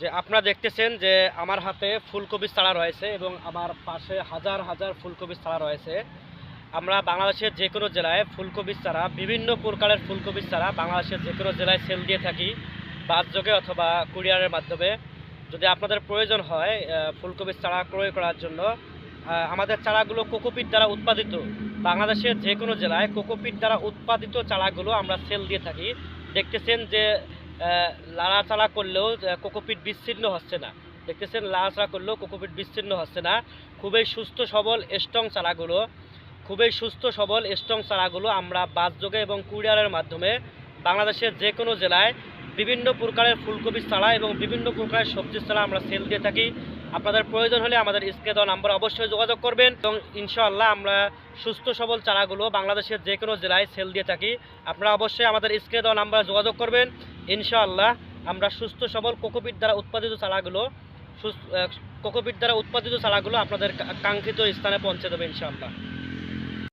যে আপনারা দেখতেছেন যে আমার হাতে ফুলকপির চারা রয়েছে এবং আমার পাশে হাজার হাজার ফুলকপির চারা রয়েছে। আমরা বাংলাদেশের যে কোনো জেলায় ফুলকপির চারা বিভিন্ন প্রকারের ফুলকপির চারা বাংলাদেশের যে কোনো জেলায় সেল দিয়ে থাকি বাসযোগে অথবা কুরিয়ারের মাধ্যমে। যদি আপনাদের প্রয়োজন হয় ফুলকপির চারা ক্রয় করার জন্য আমাদের চারাগুলো কোকোপিট দ্বারা উৎপাদিত। বাংলাদেশের যে কোনো জেলায় কোকোপিট দ্বারা উৎপাদিত চারাগুলো আমরা সেল দিয়ে থাকি। দেখতেছেন যে লাড়াচাড়া করলেও কোকোপিট বিচ্ছিন্ন হচ্ছে না। দেখতেছেন লাড়াচাড়া করলেও কোকোপিট বিচ্ছিন্ন হচ্ছে না। খুবই সুস্থ, সবল স্ট্রং চারাগুলো, খুবই সুস্থ, সবল স্ট্রং চারাগুলো আমরা বাসযোগে এবং কুরিয়ারের মাধ্যমে বাংলাদেশের যে কোনো জেলায় বিভিন্ন প্রকারের ফুলকপির চারা এবং বিভিন্ন প্রকারের সবজির চারা আমরা সেল দিয়ে থাকি। আপনাদের প্রয়োজন হলে আমাদের দেওয়া নাম্বার অবশ্যই যোগাযোগ করবেন এবং ইনশাআল্লাহ আমরা সুস্থ, সবল চারাগুলো বাংলাদেশের যে কোনো জেলায় সেল দিয়ে থাকি। আপনারা অবশ্যই আমাদের স্ক্রিনে দেওয়া নাম্বারে যোগাযোগ করবেন। ইনশাআল্লাহ আমরা সুস্থ সবল কোকোপিট দ্বারা উৎপাদিত চারাগুলো কোকোপিট দ্বারা উৎপাদিত চারাগুলো আপনাদের কাঙ্ক্ষিত স্থানে পৌঁছে দেবে ইনশাআল্লাহ।